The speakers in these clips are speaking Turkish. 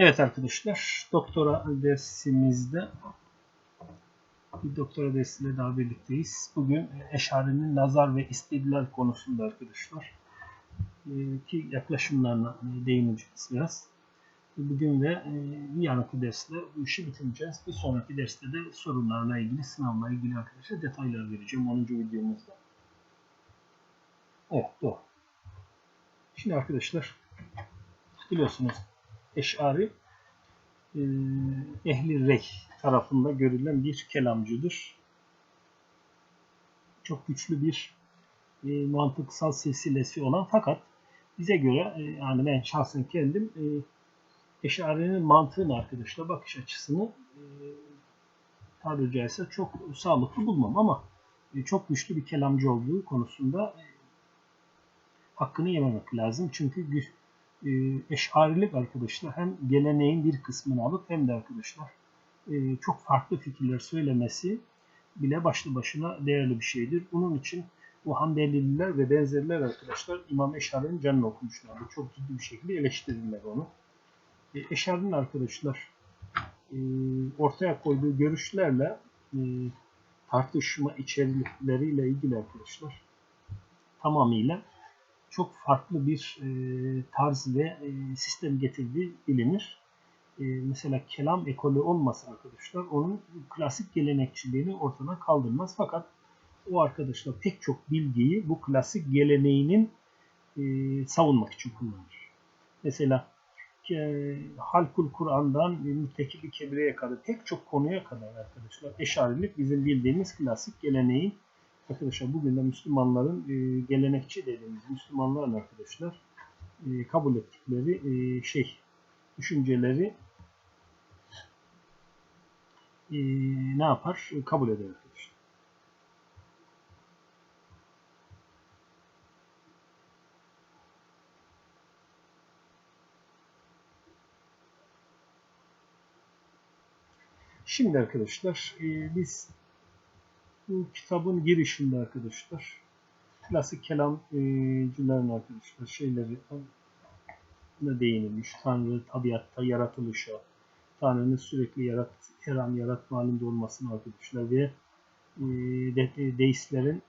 Evet arkadaşlar, doktora dersimizde bir doktora dersiyle daha birlikteyiz. Bugün Eşari'nin nazar ve istidlal konusunda arkadaşlar e, ki yaklaşımlarına değineceğiz biraz. Bugün ve e, bir yanıki derste bu işi bitireceğiz. Bir sonraki derste de sorunlarla ilgili, sınavla ilgili arkadaşlar detaylar vereceğim 10. videomuzda. Evet, doğru. Şimdi arkadaşlar biliyorsunuz Eş'ari e, ehli rey tarafında görülen bir kelamcıdır. Çok güçlü bir e, mantıksal silsilesi olan fakat bize göre e, yani ben şahsen kendim e, Eş'ari'nin mantığını arkadaşlar bakış açısını e, tabiri caizse çok sağlıklı bulmam ama e, çok güçlü bir kelamcı olduğu konusunda e, hakkını yememek lazım. Çünkü e, eşarilik arkadaşlar hem geleneğin bir kısmını alıp hem de arkadaşlar e, çok farklı fikirler söylemesi bile başlı başına değerli bir şeydir. Bunun için bu Hanbeliler ve benzerler arkadaşlar İmam Eşari'nin canını okumuşlardı. Çok ciddi bir şekilde eleştirirler onu. E, Eşari'nin arkadaşlar e, ortaya koyduğu görüşlerle e, tartışma içerikleriyle ilgili arkadaşlar tamamıyla çok farklı bir e, tarz ve e, sistem getirdiği bilinir. E, mesela kelam ekolü olmasa arkadaşlar onun klasik gelenekçiliğini ortadan kaldırmaz. Fakat o arkadaşlar pek çok bilgiyi bu klasik geleneğinin e, savunmak için kullanır. Mesela e, Halkul Kur'an'dan Müttekil-i Kebire'ye kadar pek çok konuya kadar arkadaşlar eşarilik bizim bildiğimiz klasik geleneğin Arkadaşlar bugün de Müslümanların e, gelenekçi dediğimiz Müslümanların arkadaşlar e, kabul ettikleri e, şey düşünceleri ne yapar? Kabul eder arkadaşlar. Şimdi arkadaşlar biz kitabın girişinde arkadaşlar klasik kelamcıların arkadaşlar şeyleri ne değinilmiş. Tanrı tabiatta yaratılışa, Tanrı'nın sürekli yarat, her an yaratma halinde olmasını arkadaşlar ve e, de, deistlerin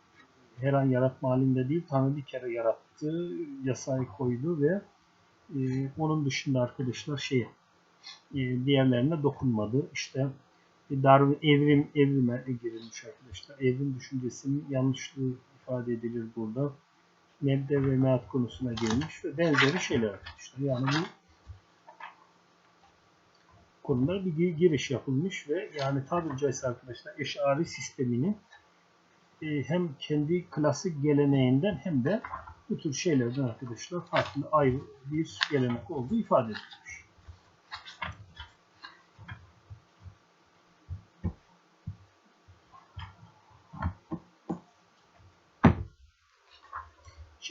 her an yaratma halinde değil Tanrı bir kere yarattı, yasayı koydu ve e, onun dışında arkadaşlar şeye e, diğerlerine dokunmadı. İşte Darwin evrim evrime girilmiş arkadaşlar. Evrim düşüncesinin yanlışlığı ifade edilir burada. Mebde ve meat konusuna gelmiş ve benzeri şeyler arkadaşlar. Yani bu konuda bir giriş yapılmış ve yani tabiri caizse arkadaşlar eşari sisteminin e, hem kendi klasik geleneğinden hem de bu tür şeylerden arkadaşlar farklı ayrı bir gelenek olduğu ifade edilmiş.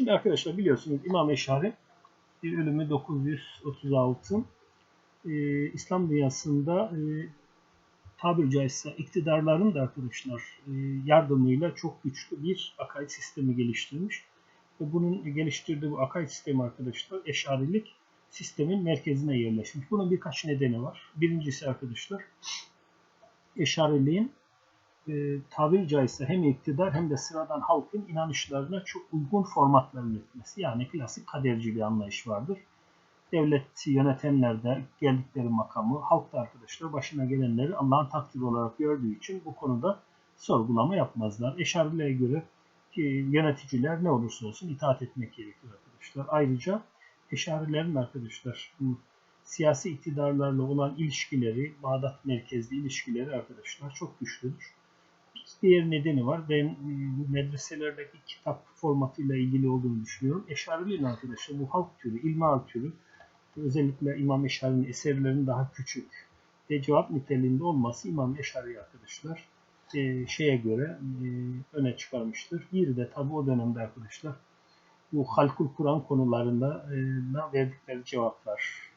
Şimdi arkadaşlar biliyorsunuz İmam Eşari ölümü 936 ee, İslam dünyasında e, tabiri caizse iktidarların da arkadaşlar e, yardımıyla çok güçlü bir akaid sistemi geliştirmiş. Ve bunun geliştirdiği bu akaid sistemi arkadaşlar eşarilik sistemin merkezine yerleşmiş. Bunun birkaç nedeni var. Birincisi arkadaşlar eşariliğin e, tabiri caizse hem iktidar hem de sıradan halkın inanışlarına çok uygun formatlar üretmesi. Yani klasik kaderci bir anlayış vardır. Devlet yönetenler geldikleri makamı, halk da arkadaşlar başına gelenleri Allah'ın takdiri olarak gördüğü için bu konuda sorgulama yapmazlar. Eşarile'ye göre ki yöneticiler ne olursa olsun itaat etmek gerekiyor arkadaşlar. Ayrıca Eşarilerin arkadaşlar siyasi iktidarlarla olan ilişkileri, Bağdat merkezli ilişkileri arkadaşlar çok güçlüdür diğer nedeni var. Ben e, medreselerdeki kitap formatıyla ilgili olduğunu düşünüyorum. Eşari'nin arkadaşlar bu halk türü, ilmihal türü özellikle İmam Eşari'nin eserlerinin daha küçük ve cevap niteliğinde olması İmam Eşari arkadaşlar e, şeye göre e, öne çıkarmıştır. Bir de tabi o dönemde arkadaşlar bu Halkul Kur'an konularında e, verdikleri cevaplar,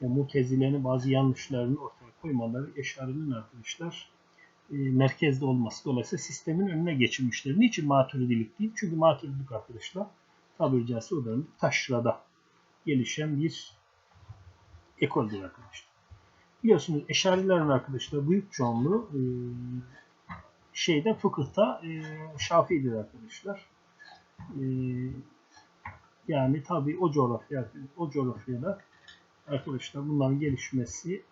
yani Mutezile'nin bazı yanlışlarını ortaya koymaları Eşari'nin arkadaşlar e, merkezde olması dolayısıyla sistemin önüne geçilmiştir. Niçin maturidilik değil? Çünkü maturidilik arkadaşlar tabiri caizse o dönemde taşrada gelişen bir ekoldür arkadaşlar. Biliyorsunuz Eşarilerin arkadaşlar büyük çoğunluğu e, şeyde fıkıhta e, Şafii'dir arkadaşlar. E, yani tabi o coğrafya o coğrafyada arkadaşlar bunların gelişmesi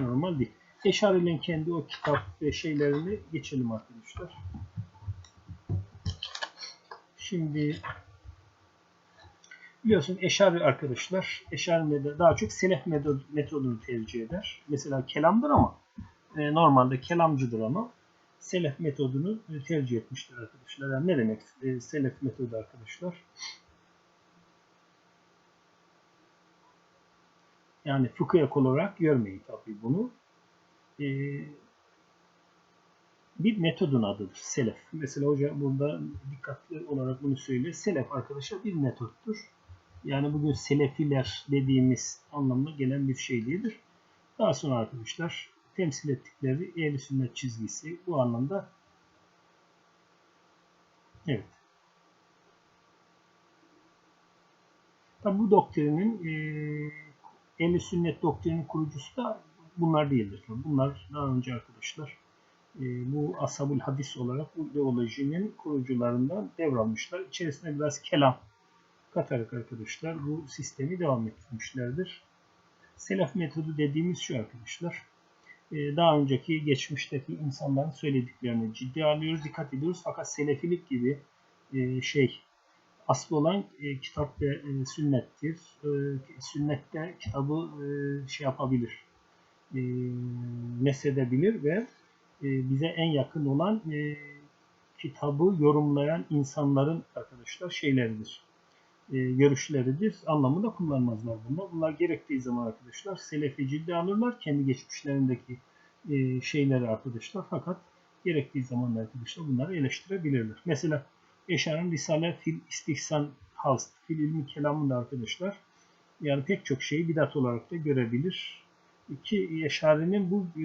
normal değil. Eşarilerin kendi o kitap ve şeylerini geçelim arkadaşlar. Şimdi biliyorsun Eşari arkadaşlar Eşari daha çok selef metodunu tercih eder. Mesela kelamdır ama e, normalde kelamcıdır ama selef metodunu tercih etmiştir arkadaşlar. Yani ne demek e, selef metodu arkadaşlar? Yani fıkıh olarak görmeyin tabii bunu. Ee, bir metodun adıdır. Selef. Mesela hoca burada dikkatli olarak bunu söylüyor. Selef arkadaşlar bir metottur. Yani bugün selefiler dediğimiz anlamına gelen bir şey değildir. Daha sonra arkadaşlar temsil ettikleri ehl sünnet çizgisi bu anlamda evet. Tabi bu doktrinin e, ehl sünnet doktrinin kurucusu da bunlar değildir. Bunlar daha önce arkadaşlar e, bu ashabul hadis olarak bu ideolojinin kurucularından devralmışlar. İçerisine biraz kelam katarak arkadaşlar bu sistemi devam ettirmişlerdir. Selef metodu dediğimiz şu arkadaşlar. E, daha önceki geçmişteki insanların söylediklerini ciddi alıyoruz, dikkat ediyoruz. Fakat selefilik gibi e, şey asıl olan kitap ve sünnettir. Sünnette kitabı şey yapabilir, e, mesedebilir ve e, bize en yakın olan e, kitabı yorumlayan insanların arkadaşlar şeyleridir. E, görüşleridir. Anlamında kullanmazlar bunu. Bunlar gerektiği zaman arkadaşlar selefi ciddi alırlar. Kendi geçmişlerindeki e, şeyleri arkadaşlar. Fakat gerektiği zaman arkadaşlar bunları eleştirebilirler. Mesela Eşar'ın Risale fil istihsan hast, fil ilmi kelamında arkadaşlar yani pek çok şeyi bidat olarak da görebilir ki Yeşari'nin bu e,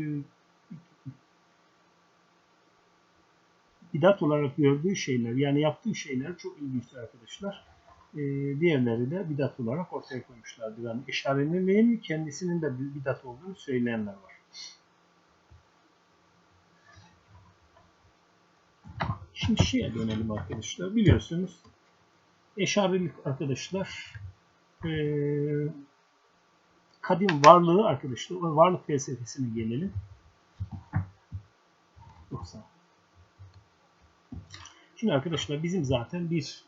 bidat olarak gördüğü şeyler yani yaptığı şeyler çok ilginçtir arkadaşlar. E, diğerleri de bidat olarak ortaya koymuşlardır. Yani Eşari'nin kendisinin de bidat olduğunu söyleyenler var. Şimdi şeye dönelim arkadaşlar. Biliyorsunuz Eşarilik arkadaşlar eee kadim varlığı arkadaşlar, varlık felsefesine gelelim. Yoksa. Şimdi arkadaşlar bizim zaten bir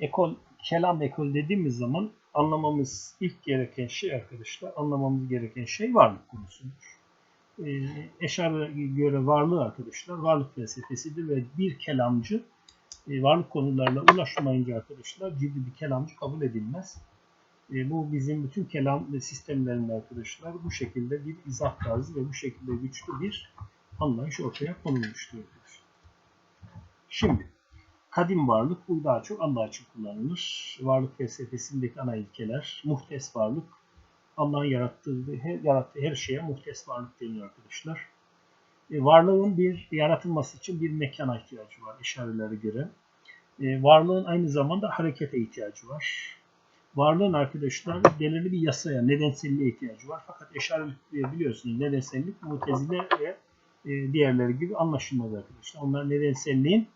ekol, kelam ekol dediğimiz zaman anlamamız ilk gereken şey arkadaşlar, anlamamız gereken şey varlık konusudur. Ee, Eşar'a göre varlığı arkadaşlar varlık felsefesidir ve bir kelamcı e, varlık konularına ulaşmayınca arkadaşlar ciddi bir kelamcı kabul edilmez. E, bu bizim bütün kelam sistemlerinde arkadaşlar bu şekilde bir izah tarzı ve bu şekilde güçlü bir anlayış ortaya konulmuştur. Şimdi kadim varlık bu daha çok Allah için kullanılır. Varlık felsefesindeki ana ilkeler, muhtes varlık, Allah'ın yarattığı, her, yarattığı her şeye muhtes varlık deniyor arkadaşlar. E, varlığın bir yaratılması için bir mekana ihtiyacı var işaretlere göre. E, varlığın aynı zamanda harekete ihtiyacı var varlığın arkadaşlar belirli bir yasaya, nedenselliğe ihtiyacı var. Fakat eşarelik biliyorsunuz nedensellik mutezile ve e, diğerleri gibi anlaşılmaz arkadaşlar. Onlar nedenselliğin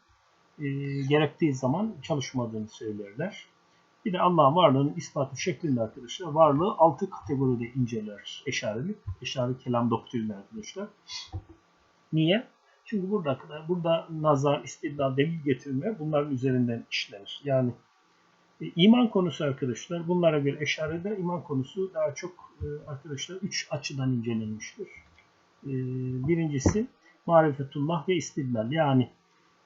e, gerektiği zaman çalışmadığını söylerler. Bir de Allah'ın varlığının ispatı şeklinde arkadaşlar varlığı altı kategoride inceler eşarelik. Eşari kelam doktrini arkadaşlar. Niye? Çünkü burada burada nazar, istidlal, delil getirme bunların üzerinden işlenir. Yani e, iman konusu arkadaşlar bunlara göre eşarede iman konusu daha çok e, arkadaşlar üç açıdan incelenmiştir. E, birincisi marifetullah ve istidlal yani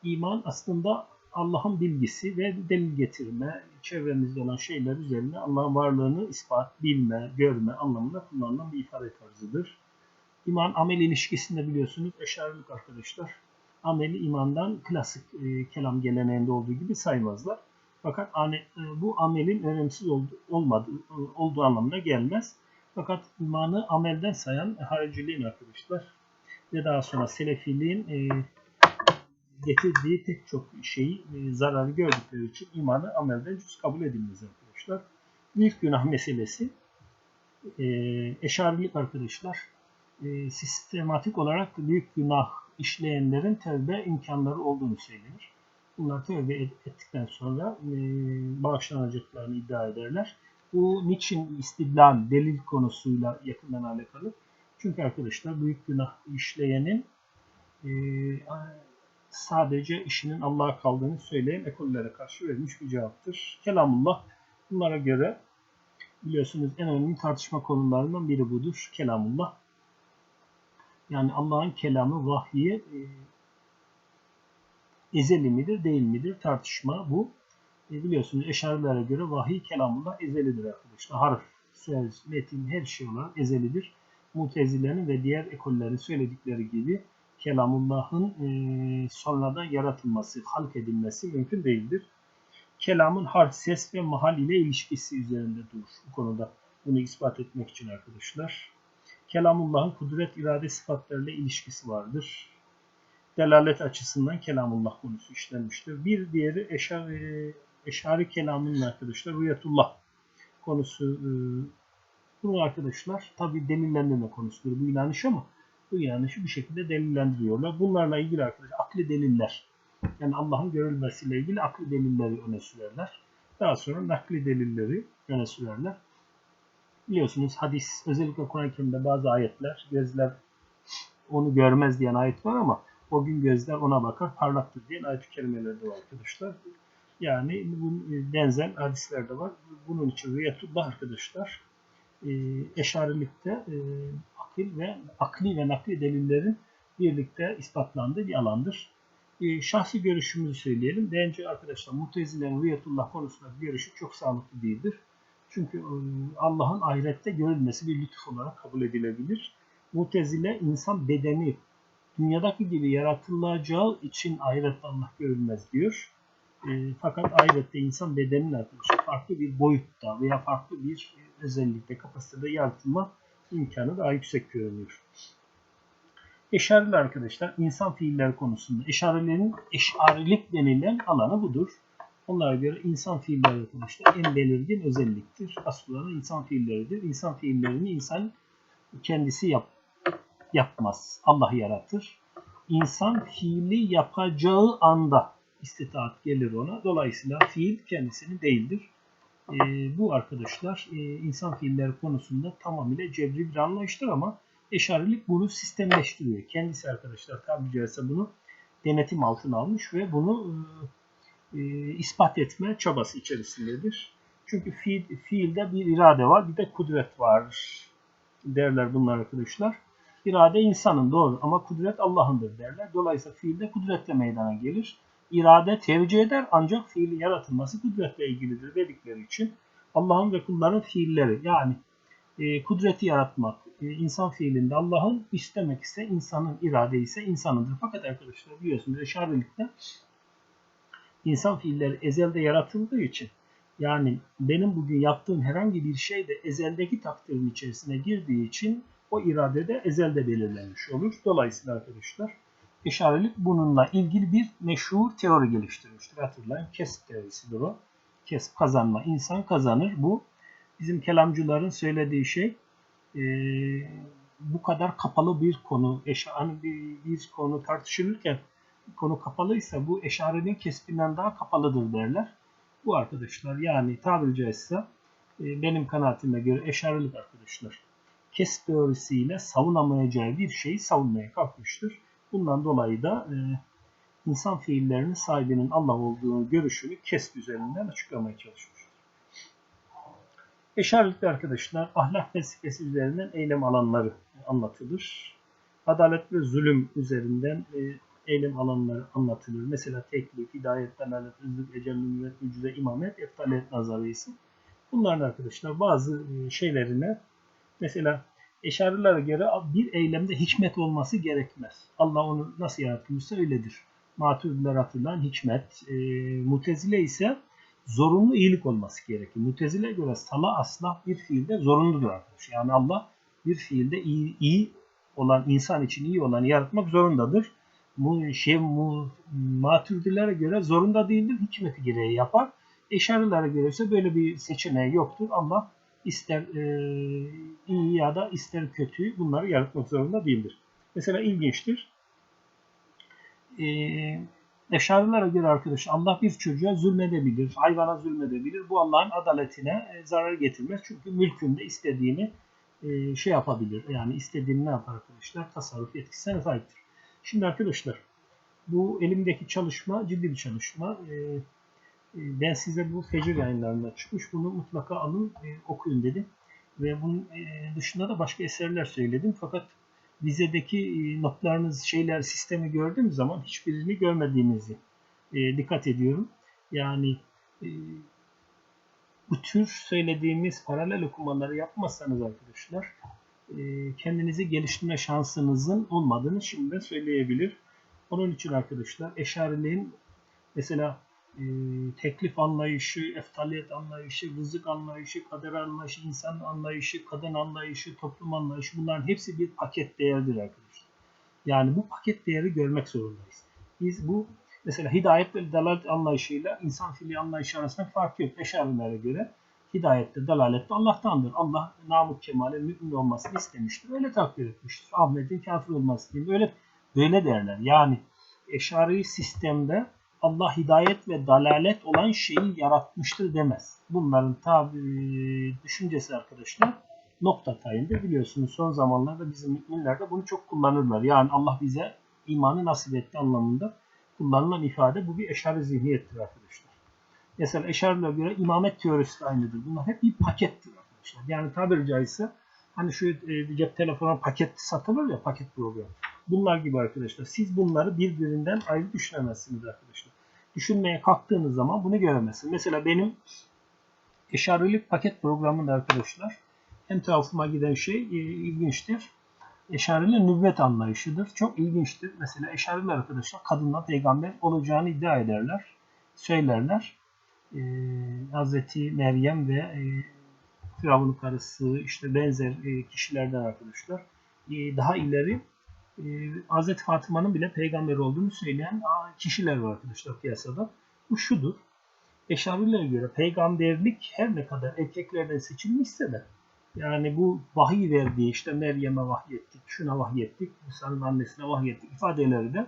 iman aslında Allah'ın bilgisi ve delil getirme, çevremizde olan şeyler üzerine Allah'ın varlığını ispat, bilme, görme anlamında kullanılan bir ifade tarzıdır. İman amel ilişkisinde biliyorsunuz eşarilik arkadaşlar ameli imandan klasik e, kelam geleneğinde olduğu gibi saymazlar. Fakat e, bu amelin önemsiz olmadığı, e, olduğu anlamına gelmez. Fakat imanı amelden sayan hariciliğin arkadaşlar ve daha sonra selefiliğin e, getirdiği tek çok şeyi zararı gördükleri için imanı amelden cüz kabul edilmez arkadaşlar. Büyük günah meselesi e, eşarilik arkadaşlar sistematik olarak büyük günah işleyenlerin tövbe imkanları olduğunu söylenir. Tövbe et- ettikten sonra e, bağışlanacaklarını iddia ederler. Bu niçin istidlal, delil konusuyla yakından alakalı? Çünkü arkadaşlar büyük günah işleyenin e, sadece işinin Allah'a kaldığını söyleyen ekollere karşı verilmiş bir cevaptır. Kelamullah bunlara göre biliyorsunuz en önemli tartışma konularından biri budur. Kelamullah. Yani Allah'ın kelamı, vahyi e, ezeli midir, değil midir tartışma bu. E, biliyorsunuz eşarilere göre vahiy kelamullah ezelidir arkadaşlar. Harf, söz, metin her şey olarak ezelidir. Mutezilerin ve diğer ekollerin söyledikleri gibi kelamullahın e, sonradan yaratılması, halk edilmesi mümkün değildir. Kelamın harf, ses ve mahal ile ilişkisi üzerinde durur. Bu konuda bunu ispat etmek için arkadaşlar. Kelamullah'ın kudret, irade sıfatlarıyla ilişkisi vardır. Delalet açısından kelamullah konusu işlenmiştir. Bir diğeri eşari, eşari kelamının arkadaşlar rüyetullah konusu. e, Bunu arkadaşlar tabi delillendirme konusudur bu inanış ama bu inanışı bir şekilde delillendiriyorlar. Bunlarla ilgili arkadaşlar akli deliller yani Allah'ın görülmesiyle ilgili akli delilleri öne sürerler. Daha sonra nakli delilleri öne sürerler. Biliyorsunuz hadis özellikle Kur'an-ı Kerim'de bazı ayetler gözler onu görmez diyen ayet var ama o gün gözler ona bakar parlaktır diyen ayet-i kerimelerde var arkadaşlar. Yani bu benzer hadislerde var. Bunun için rüyetullah arkadaşlar e, eşarilikte e, akil ve akli ve nakli delillerin birlikte ispatlandığı bir alandır. E, şahsi görüşümüzü söyleyelim. Bence arkadaşlar Mutezile'nin rüyetullah konusunda görüşü çok sağlıklı değildir. Çünkü Allah'ın ahirette görülmesi bir lütuf olarak kabul edilebilir. Mutezile insan bedeni dünyadaki gibi yaratılacağı için ahirette Allah görülmez diyor. E, fakat ahirette insan bedeninin arkadaşlar farklı bir boyutta veya farklı bir özellikte, kapasitede yaratılma imkanı daha yüksek görünüyor. Eşariler arkadaşlar insan fiiller konusunda eşarilerin eşarilik denilen alanı budur. Onlara göre insan fiilleri arkadaşlar en belirgin özelliktir. Asıl olan insan fiilleridir. İnsan fiillerini insan kendisi yap, yapmaz. Allah yaratır. İnsan fiili yapacağı anda istitaat gelir ona. Dolayısıyla fiil kendisinin değildir. E, bu arkadaşlar e, insan fiilleri konusunda tamamıyla cebri bir anlayıştır ama Eşarilik bunu sistemleştiriyor. Kendisi arkadaşlar tabiri caizse bunu denetim altına almış ve bunu e, e, ispat etme çabası içerisindedir. Çünkü fiil, fiilde bir irade var, bir de kudret var derler bunlar arkadaşlar. İrade insanın doğru ama kudret Allah'ındır derler. Dolayısıyla fiilde kudretle meydana gelir. İrade tevcih eder ancak fiilin yaratılması kudretle ilgilidir dedikleri için Allah'ın ve kulların fiilleri yani e, kudreti yaratmak, e, insan fiilinde Allah'ın istemek ise insanın irade ise insanındır. Fakat arkadaşlar biliyorsunuz eşarilikte insan fiilleri ezelde yaratıldığı için yani benim bugün yaptığım herhangi bir şey de ezeldeki takdirin içerisine girdiği için o irade de ezelde belirlenmiş olur. Dolayısıyla arkadaşlar eşarilik bununla ilgili bir meşhur teori geliştirmiştir. Hatırlayın kesp teorisidir o. Kesp kazanma. İnsan kazanır. Bu bizim kelamcıların söylediği şey e, bu kadar kapalı bir konu, eşa, hani bir, bir konu tartışılırken konu kapalıysa bu eşarenin kespinden daha kapalıdır derler. Bu arkadaşlar yani tabiri caizse benim kanaatime göre eşarilik arkadaşlar kesp teorisiyle savunamayacağı bir şeyi savunmaya kalkmıştır. Bundan dolayı da e, insan fiillerinin sahibinin Allah olduğunu görüşünü kesp üzerinden açıklamaya çalışmıştır. Eşarilikte arkadaşlar ahlak felsefesi üzerinden eylem alanları anlatılır. Adalet ve zulüm üzerinden e, eylem alanları anlatılır. Mesela teklif, hidayet, delalet, rızık, ecel, nübüvvet, müjde, imamet, eftalet nazariyesi. Bunların arkadaşlar bazı e, şeylerine mesela eşarilere göre bir eylemde hikmet olması gerekmez. Allah onu nasıl yaratmışsa öyledir. Maturidiler hatırlayan hikmet. E, mutezile ise zorunlu iyilik olması gerekir. Mutezile göre sala asla bir fiilde zorunludur arkadaşlar. Yani Allah bir fiilde iyi, iyi olan insan için iyi olanı yaratmak zorundadır. Bu şey mu, maturidilere göre zorunda değildir. Hikmeti gereği yapar. Eşarilere göre ise böyle bir seçeneği yoktur. Allah ister e, iyi ya da ister kötüyü bunları yaratmak zorunda değildir. Mesela ilginçtir. E, Eşarilara göre arkadaşlar Allah bir çocuğa zulmedebilir, hayvana zulmedebilir. Bu Allah'ın adaletine e, zarar getirmez. Çünkü mülkünde istediğini e, şey yapabilir. Yani istediğini ne yapar arkadaşlar? Tasarruf yetkisine sahiptir. Şimdi arkadaşlar bu elimdeki çalışma ciddi bir çalışma. E, ben size bu fecir yayınlarından çıkmış. Bunu mutlaka alın e, okuyun dedim. Ve bunun e, dışında da başka eserler söyledim. Fakat vizedeki e, notlarınız, şeyler, sistemi gördüğüm zaman hiçbirini görmediğinizi e, dikkat ediyorum. Yani e, bu tür söylediğimiz paralel okumaları yapmazsanız arkadaşlar e, kendinizi geliştirme şansınızın olmadığını şimdiden söyleyebilir. Onun için arkadaşlar eşariliğin mesela e, teklif anlayışı, eftaliyet anlayışı, rızık anlayışı, kader anlayışı, insan anlayışı, kadın anlayışı, toplum anlayışı bunların hepsi bir paket değerdir arkadaşlar. Yani bu paket değeri görmek zorundayız. Biz bu mesela hidayet ve dalalet anlayışıyla insan fili anlayışı arasında fark yok. Eşarilere göre hidayette, dalalette Allah'tandır. Allah namık kemale mümin olmasını istemiştir. Öyle takdir etmiştir. Ahmet'in kafir olması gibi öyle böyle derler. Yani eşari sistemde Allah hidayet ve dalalet olan şeyi yaratmıştır demez. Bunların tabi düşüncesi arkadaşlar nokta tayinde biliyorsunuz son zamanlarda bizim müminler de bunu çok kullanırlar. Yani Allah bize imanı nasip etti anlamında kullanılan ifade bu bir eşari zihniyettir arkadaşlar. Mesela eşarilere göre imamet teorisi de aynıdır. Bunlar hep bir pakettir arkadaşlar. Yani tabiri caizse hani şu e, cep telefonu paket satılır ya paket program. Bunlar gibi arkadaşlar. Siz bunları birbirinden ayrı düşünemezsiniz arkadaşlar. Düşünmeye kalktığınız zaman bunu göremezsiniz. Mesela benim eşarilik paket programında arkadaşlar en tuhafıma giden şey e, ilginçtir. Eşarili nübüvvet anlayışıdır. Çok ilginçtir. Mesela eşariler arkadaşlar kadınla peygamber olacağını iddia ederler. Söylerler. Ee, Hazreti Meryem ve e, Firavun'un karısı işte benzer e, kişilerden arkadaşlar. E, daha ileri e, Hz. Fatıma'nın bile peygamber olduğunu söyleyen kişiler var arkadaşlar piyasada. Bu şudur. Eşarilere göre peygamberlik her ne kadar erkeklerden seçilmişse de yani bu vahiy verdiği işte Meryem'e vahyettik, şuna vahyettik, Musa'nın annesine vahyettik ifadeleri de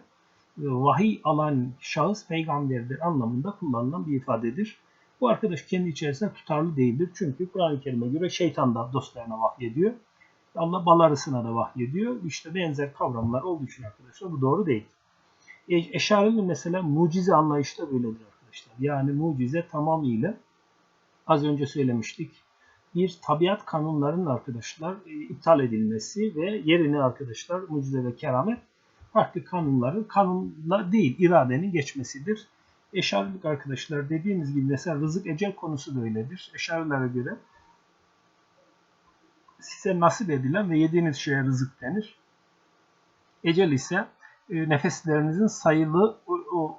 e, vahiy alan şahıs peygamberdir anlamında kullanılan bir ifadedir. Bu arkadaş kendi içerisinde tutarlı değildir. Çünkü Kur'an-ı Kerim'e göre şeytan da dostlarına vahyediyor. Allah balarısına da vahyediyor. İşte benzer kavramlar olduğu için arkadaşlar bu doğru değil. E, Eşari'nin mesela mucize anlayışı da böyledir arkadaşlar. Yani mucize tamamıyla az önce söylemiştik. Bir tabiat kanunlarının arkadaşlar e, iptal edilmesi ve yerine arkadaşlar mucize ve keramet farklı kanunların kanunla değil iradenin geçmesidir. Eşarilik arkadaşlar dediğimiz gibi mesela rızık ecel konusu da öyledir. Eşarilere göre size nasip edilen ve yediğiniz şeye rızık denir. Ecel ise e, nefeslerinizin sayılı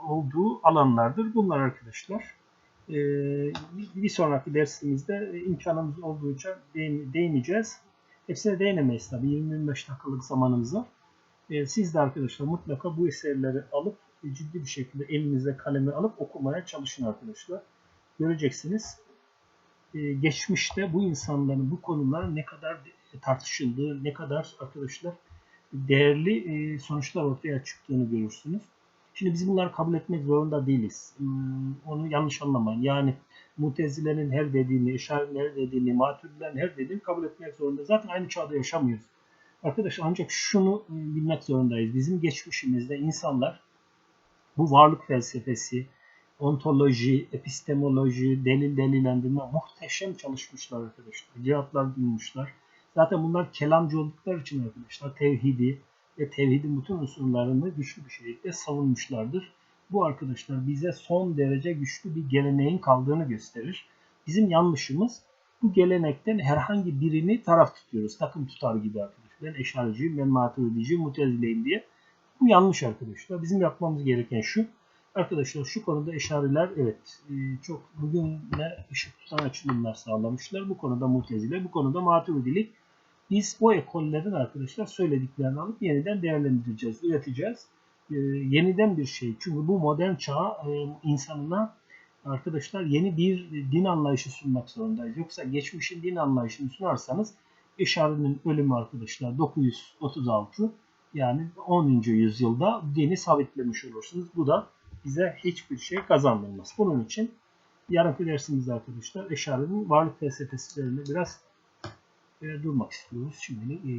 olduğu alanlardır. Bunlar arkadaşlar e, bir sonraki dersimizde e, imkanımız olduğunca değineceğiz. Hepsine değinemeyiz tabi 20-25 dakikalık zamanımız var. Siz de arkadaşlar mutlaka bu eserleri alıp ciddi bir şekilde elinize kalemi alıp okumaya çalışın arkadaşlar. Göreceksiniz e, geçmişte bu insanların bu konular ne kadar tartışıldığı, ne kadar arkadaşlar değerli e, sonuçlar ortaya çıktığını görürsünüz. Şimdi biz bunları kabul etmek zorunda değiliz. Hmm, onu yanlış anlamayın. Yani mutezilerin her dediğini, eşarilerin her dediğini, maturidilerin her dediğini kabul etmek zorunda. Zaten aynı çağda yaşamıyoruz. Arkadaşlar ancak şunu e, bilmek zorundayız. Bizim geçmişimizde insanlar bu varlık felsefesi, ontoloji, epistemoloji, delil delillendirme muhteşem çalışmışlar arkadaşlar. Cevaplar bulmuşlar. Zaten bunlar kelamcı oldukları için arkadaşlar tevhidi ve tevhidin bütün unsurlarını güçlü bir şekilde savunmuşlardır. Bu arkadaşlar bize son derece güçlü bir geleneğin kaldığını gösterir. Bizim yanlışımız bu gelenekten herhangi birini taraf tutuyoruz. Takım tutar gibi arkadaşlar. Ben eşarcıyım, ben maturidiciyim, mutezileyim diye. Bu yanlış arkadaşlar. Bizim yapmamız gereken şu Arkadaşlar şu konuda eşariler evet e, çok bugünle ışık tutan açılımlar sağlamışlar. Bu konuda mutezile, bu konuda maturidilik. Biz o ekollerin arkadaşlar söylediklerini alıp yeniden değerlendireceğiz, üreteceğiz. E, yeniden bir şey. Çünkü bu modern çağ e, insanına arkadaşlar yeni bir din anlayışı sunmak zorundayız. Yoksa geçmişin din anlayışını sunarsanız Eşari'nin ölümü arkadaşlar 936 yani 10. yüzyılda dini sabitlemiş olursunuz. Bu da bize hiçbir şey kazandırmaz. Bunun için yarınki dersimizde arkadaşlar Eşari'nin varlık felsefesi biraz e, durmak istiyoruz. Şimdi e,